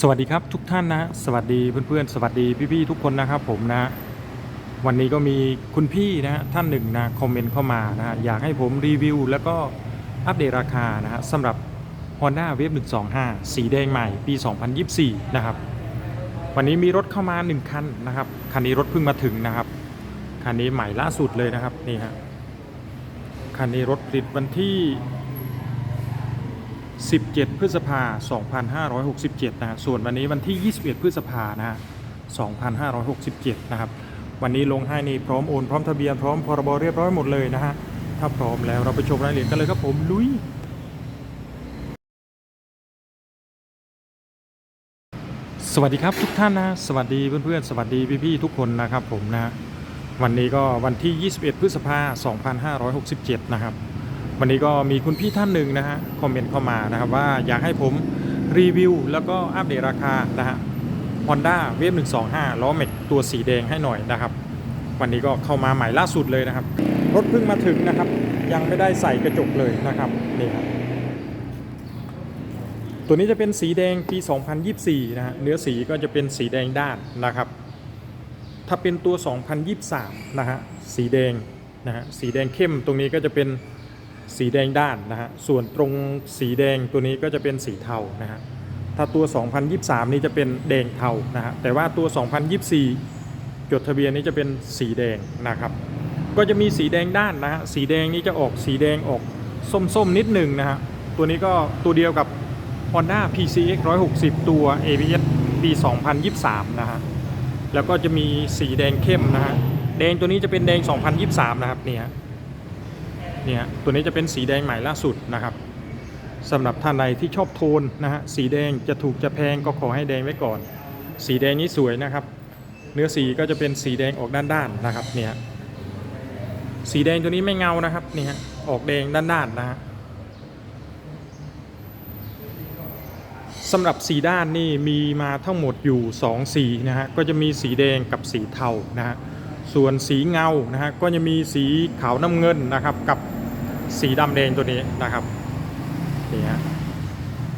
สวัสดีครับทุกท่านนะ สวัสดีเพื่อนๆ สวัสดีพี่ๆทุกคนนะครับผมนะ วันนี้ก็มีคุณพี่นะท่านหนึ่งนะคอมเมนต์เข้ามานะฮะอยากให้ผมรีวิว แล้วก็อัปเดตราคานะฮะสำหรับ Honda Wave 125 สีแดงใหม่ปี 2024 นะครับ วันนี้มีรถเข้ามา 1 คันนะครับ คันนี้รถเพิ่งมาถึงนะครับ คันนี้ใหม่ล่าสุดเลยนะครับนี่ฮะคันนี้รถผลิตวันที่ 17 พฤษภา 2567นะฮะส่วนวันนี้วันที่ 21 พฤษภานะฮะ2567 นะครับ วันนี้ลงให้นี่พร้อมโอนพร้อมทะเบียนพร้อมพรบเรียบร้อยหมดเลยนะฮะ ถ้าพร้อมแล้วเราไปชมรายละเอียดกันเลยครับผมลุย สวัสดีครับทุกท่านนะ สวัสดีเพื่อนๆ สวัสดีพี่ๆทุกคนนะครับผมนะ วันนี้ก็วันที่ 21 พฤษภา 2567 นะครับ วันนี้ก็มีคุณพี่ท่านหนึ่งนะฮะคอมเมนต์เข้ามานะครับว่าอยากให้ผมรีวิวแล้วก็อัปเดตราคานะฮะ Honda Wave 125 ล้อแม็กตัวสีแดงให้หน่อยนะครับ วันนี้ก็เข้ามาใหม่ล่าสุดเลยนะครับ รถเพิ่งมาถึงนะครับ ยังไม่ได้ใส่กระจกเลยนะครับนี่ครับตัวนี้จะเป็นสีแดงปี 2024 นะฮะเนื้อสีก็จะเป็นสีแดงด้านนะครับ ถ้าเป็นตัว 2023 นะฮะสีแดงนะฮะสีแดงเข้มตรงนี้ก็จะเป็น สีแดงด้านนะฮะ ส่วนตรงสีแดงตัวนี้ก็จะเป็นสีเทานะฮะ ถ้าตัว 2023 นี่จะเป็นแดงเทานะฮะ แต่ว่าตัว 2024 จดทะเบียนนี้จะเป็นสีแดงนะครับ ก็จะมีสีแดงด้านนะฮะ สีแดงนี้จะออกสีแดงออกส้มๆนิดหนึ่งนะฮะ ตัวนี้ก็ตัวเดียวกับ Honda PCX 160 ตัว ABS ปี 2023 นะฮะ แล้วก็จะมีสีแดงเข้มนะฮะ แดงตัวนี้จะเป็นแดง 2023 นะครับเนี่ย เนี่ยตัวนี้จะเป็นสีแดงใหม่ล่าสุดนะครับสำหรับท่านใดที่ชอบโทนนะฮะสีแดงจะถูกจะแพงก็ขอให้แดงไว้ก่อน สีแดงนี้สวยนะครับ เนื้อสีก็จะเป็นสีแดงออกด้านๆนะครับเนี่ยสีแดงตัวนี้ไม่เงานะครับเนี่ยออกแดงด้านๆนะฮะสำหรับสีด้านนี่มีมาทั้งหมดอยู่ 2 สีนะฮะก็จะมีสีแดงกับสีเทานะฮะส่วนสีเงานะฮะก็จะมีสีขาวน้ำเงินนะครับกับ สีดำแดงตัวนี้นะครับนี่ฮะ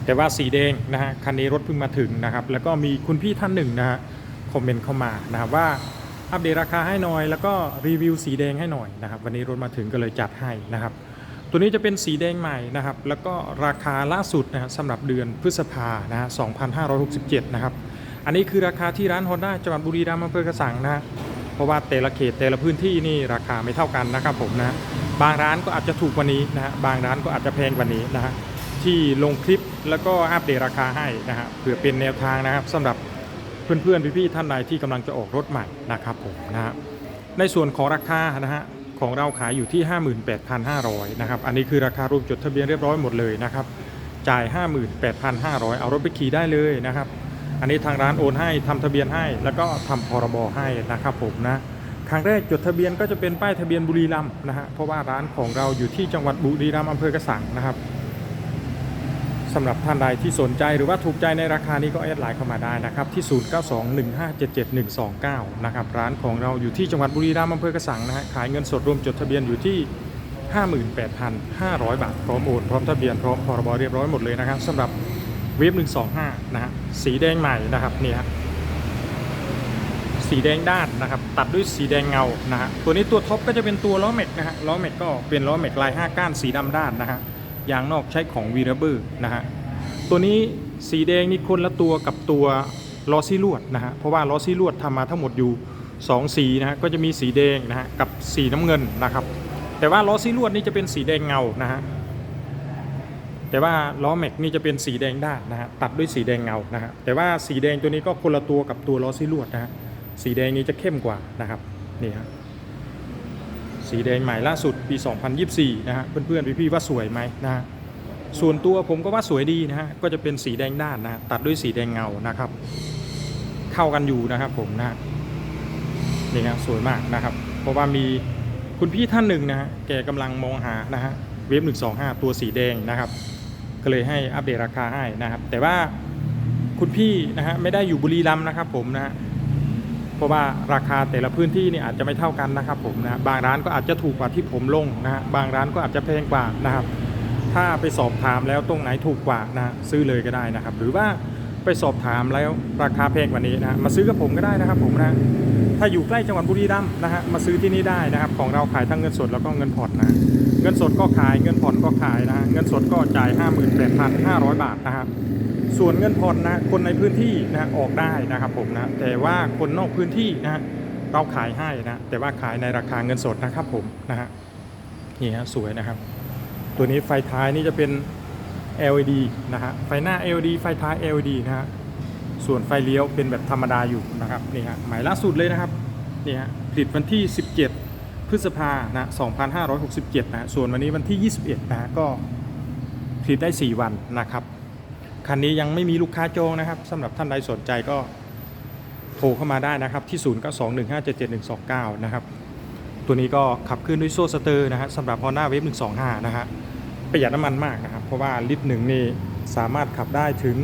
แต่ว่าสีแดงนะฮะคันนี้รถเพิ่งมาถึงนะครับ แล้วก็มีคุณพี่ท่านหนึ่งนะฮะคอมเมนต์เข้ามานะครับว่าอัปเดตราคาให้หน่อย แล้วก็รีวิวสีแดงให้หน่อยนะครับ วันนี้รถมาถึงก็เลยจัดให้นะครับ ตัวนี้จะเป็นสีแดงใหม่นะครับ แล้วก็ราคาล่าสุดนะฮะสำหรับเดือนพฤษภานะฮะ2567 นะครับ อันนี้คือราคาที่ร้าน Honda จังหวัดบุรีรัมย์อำเภอกระสังนะฮะ เพราะว่าแต่ละเขตแต่ละพื้นที่นี่ราคาไม่เท่ากันนะครับผมนะบางร้านก็อาจจะถูกกว่านี้นะฮะบางร้านก็อาจจะแพงกว่านี้นะฮะที่ลงคลิปแล้วก็อัปเดตราคาให้นะฮะเพื่อเป็นแนวทางนะครับสำหรับเพื่อนๆพี่ๆท่านใดที่กำลังจะออกรถใหม่นะครับผมนะฮะในส่วนของราคานะฮะของเราขายอยู่ที่ 58,500นะครับอันนี้คือราคารวมจดทะเบียนเรียบร้อยหมดเลยนะครับจ่าย 58,500 เอารถไปขี่ได้เลยนะครับ อันนี้ทางร้านโอนให้ทำทะเบียนให้ แล้วก็ทำพรบให้นะครับผมนะครั้งแรกจดทะเบียนก็จะเป็นป้ายทะเบียนบุรีรัมย์นะฮะเพราะว่าร้านของเราอยู่ที่จังหวัดบุรีรัมย์อำเภอกระสังนะครับสำหรับท่านใดที่สนใจหรือว่าถูกใจในราคานี้ก็แอดไลน์เข้ามาได้นะครับที่ 0921577129 นะครับร้านของเราอยู่ที่จังหวัดบุรีรัมย์อำเภอกระสังนะฮะขายเงินสดรวมจดทะเบียนอยู่ที่ 58,500 บาท พร้อมโอนพร้อมทะเบียนพร้อมพรบเรียบร้อยหมดเลยนะครับสำหรับ เวฟ125นะฮะสีแดงใหม่นะครับนี่ฮะสีแดงด้านนะครับ ตัดด้วยสีแดงเงานะฮะตัวนี้ตัวท็อปก็จะเป็นตัวล้อแม็กนะฮะล้อแม็กก็เป็นล้อแม็กลาย 5 ก้านสีดำด้านนะฮะยางนอกใช้ของวีระเบอร์นะฮะตัวนี้สีแดงนี่คนละตัวกับตัวล้อซี่ลวดนะฮะเพราะว่าล้อซี่ลวดทำมาทั้งหมดอยู่ 2 สีนะฮะก็จะมีสีแดงนะฮะกับสีน้ำเงินนะครับ แต่ว่าล้อซี่ลวดนี่จะเป็นสีแดงเงานะฮะ แต่ว่าล้อแม็กนี่จะเป็นสีแดงด้านนะฮะตัดด้วยสีแดงเงานะฮะแต่ว่าสีแดงตัวนี้ก็คนละตัวกับตัวล้อซี่ลวดนะฮะสีแดงนี้จะเข้มกว่านะครับนี่ฮะสีแดงใหม่ล่าสุดปี 2024 นะฮะเพื่อนๆพี่ๆว่าสวยไหมนะฮะส่วนตัวผมก็ว่าสวยดีนะฮะก็จะเป็นสีแดงด้านนะตัดด้วยสีแดงเงานะครับ เข้ากันอยู่นะครับผมนะฮะนี่ครับสวยมากนะครับ เพราะว่ามีคุณพี่ท่านหนึ่งนะฮะแกกำลังมองหานะฮะเวฟ125 ตัวสีแดงนะครับ ก็เลยให้อัปเดตราคาให้นะครับ แต่ว่าคุณพี่นะฮะไม่ได้อยู่บุรีรัมย์นะครับผมนะฮะเพราะว่าราคาแต่ละพื้นที่นี่อาจจะไม่เท่ากันนะครับผมนะบางร้านก็อาจจะถูกกว่าที่ผมลงนะฮะบางร้านก็อาจจะแพงกว่านะครับ ถ้าไปสอบถามแล้วตรงไหนถูกกว่านะซื้อเลยก็ได้นะครับ หรือว่าไปสอบถามแล้วราคาแพงกว่านี้นะมาซื้อกับผมก็ได้นะครับผมนะ ถ้าอยู่ใกล้จังหวัดบุรีรัมย์นะฮะมาซื้อที่นี่ได้นะครับ ของเราขายทั้งเงินสดแล้วก็เงินผ่อนนะเงินสดก็ขายเงินผ่อนก็ขายนะฮะเงินสดก็จ่าย 58,500 บาทนะครับส่วนเงินผ่อนนะคนในพื้นที่นะฮะออกได้นะครับผมนะแต่ว่าคนนอกพื้นที่นะฮะเราขายให้นะแต่ว่าขายในราคาเงินสดนะครับผมนะฮะนี่ฮะสวยนะครับ ตัวนี้ไฟท้ายนี่จะเป็น LED นะฮะไฟหน้า LED ไฟท้าย LED นะฮะ ส่วนไฟเลี้ยวเป็นแบบธรรมดาอยู่นะครับนี่ฮะหมายล่าสุดเลยนะครับนี่ฮะผลิตวันที่ 17 พฤษภานะ2567นะฮะส่วนวันนี้วันที่ 21นะฮะก็ผลิตได้ 4 วันนะครับคันนี้ยังไม่มีลูกค้าจองนะครับสำหรับท่านใดสนใจก็โทรเข้ามาได้นะครับที่ 0921577129 นะครับ ตัวนี้ก็ขับเคลื่อนด้วยโซ่สเตอร์นะฮะสำหรับ Honda Wave 125 นะฮะประหยัดน้ำมันมากนะครับ เพราะว่าลิตรหนึ่งนี่สามารถขับได้ถึง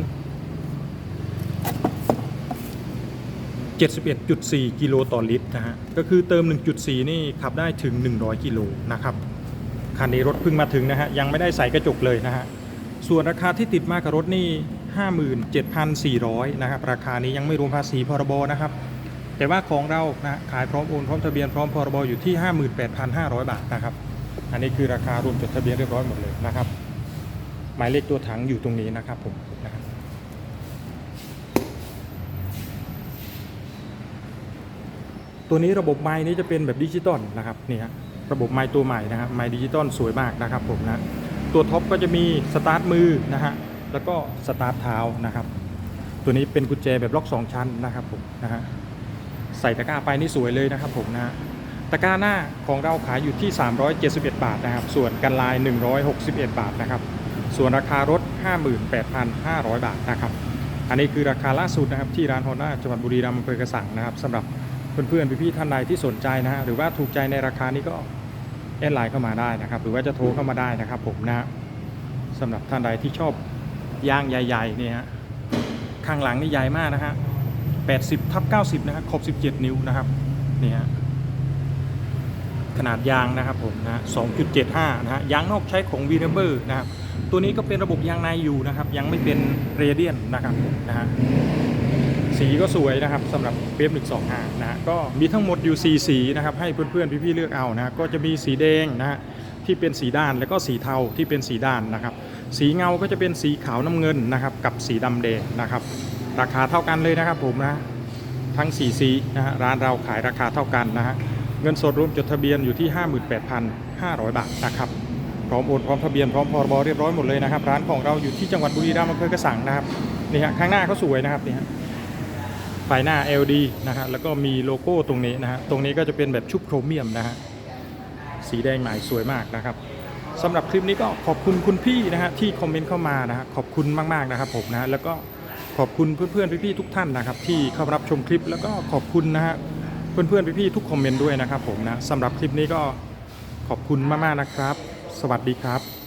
71.4 กิโลต่อลิตรนะฮะ ก็คือเติม 1.4 นี่ขับได้ถึง 100 กิโลนะครับ คันนี้รถเพิ่งมาถึงนะฮะ ยังไม่ได้ใส่กระจกเลยนะฮะ ส่วนราคาที่ติดมากับรถนี่ 57,400 นะครับ ราคานี้ยังไม่รวมภาษีพรบนะครับ แต่ว่าของเรานะขายพร้อมโอนพร้อมทะเบียนพร้อมพรบอยู่ที่ 58,500 บาทนะครับ อันนี้คือราคารวมจดทะเบียนเรียบร้อยหมดเลยนะครับ หมายเลขตัวถังอยู่ตรงนี้นะครับผมนะครับ ตัวนี้ระบบไม้นี้จะเป็นแบบดิจิตอลนะครับนี่ฮะระบบไม้ตัวใหม่นะครับไม้ดิจิตอลสวยมากนะครับผมนะตัวท็อปก็จะมีสตาร์ทมือนะฮะแล้วก็สตาร์ทเท้านะครับ ตัวนี้เป็นกุญแจแบบล็อก 2 ชั้นนะครับผมนะฮะใส่ตะกร้าไปนี่สวยเลยนะครับผมนะฮะตะกร้าหน้าของเราขายอยู่ที่ 371 บาทนะครับ ส่วนกันลาย 161 บาทนะครับ ส่วนราคารถ 58,500 บาทนะครับ อันนี้คือราคาล่าสุดนะครับที่ร้านฮอนด้าจังหวัดบุรีรัมย์อำเภอกระสังนะครับสำหรับ เพื่อนๆพี่ๆท่านใดที่สนใจนะฮะหรือว่าถูกใจในราคานี้ก็แอดไลน์เข้ามาได้นะครับ หรือว่าจะโทรเข้ามาได้นะครับ ผมนะฮะสำหรับท่านใดที่ชอบยางใหญ่ๆเนี่ยฮะข้างหลังนี่ใหญ่มากนะฮะ80ทับ90นะฮะครบ17 นิ้วนะครับนี่ฮะขนาดยางนะครับผมนะฮะ2.75นะฮะยางนอกใช้ของวีเนเบอร์นะครับตัวนี้ก็เป็นระบบยางในอยู่นะครับ ยังไม่เป็นเรเดียนนะครับนะฮะ สีก็สวยนะครับสำหรับเวฟ125นะฮะก็มีทั้งหมดอยู่4สีนะครับให้เพื่อนๆพี่ๆเลือกเอานะก็จะมีสีแดงนะฮะที่เป็นสีด้านแล้วก็สีเทาที่เป็นสีด้านนะครับสีเงาก็จะเป็นสีขาวน้ำเงินนะครับกับสีดำแดงนะครับราคาเท่ากันเลยนะครับผมนะทั้ง4สีนะฮะร้านเราขายราคาเท่ากันนะฮะเงินสดรวมจดทะเบียนอยู่ที่ 58,500 บาทนะครับพร้อมโอนพร้อมทะเบียนพร้อมพรบเรียบร้อยหมดเลยนะครับร้านของเราอยู่ที่จังหวัดบุรีรัมย์อำเภอกระสังนะครับนี่ฮะข้างหน้าเขาสวยนะครับนี่ฮะ ไฟหน้า LD นะฮะแล้วก็มีโลโก้ตรงนี้นะฮะตรงนี้ก็จะเป็นแบบชุบโครเมียมนะฮะสีแดงใหม่สวยมากนะครับสำหรับคลิปนี้ก็ขอบคุณคุณพี่นะฮะที่คอมเมนต์เข้ามานะฮะขอบคุณมากๆนะครับผมนะแล้วก็ขอบคุณเพื่อนๆพี่ๆทุกท่านนะครับที่เข้ารับชมคลิปแล้วก็ขอบคุณนะฮะเพื่อนๆพี่ๆทุกคอมเมนต์ด้วยนะครับผมนะสำหรับคลิปนี้ก็ขอบคุณมากๆนะครับ สวัสดีครับ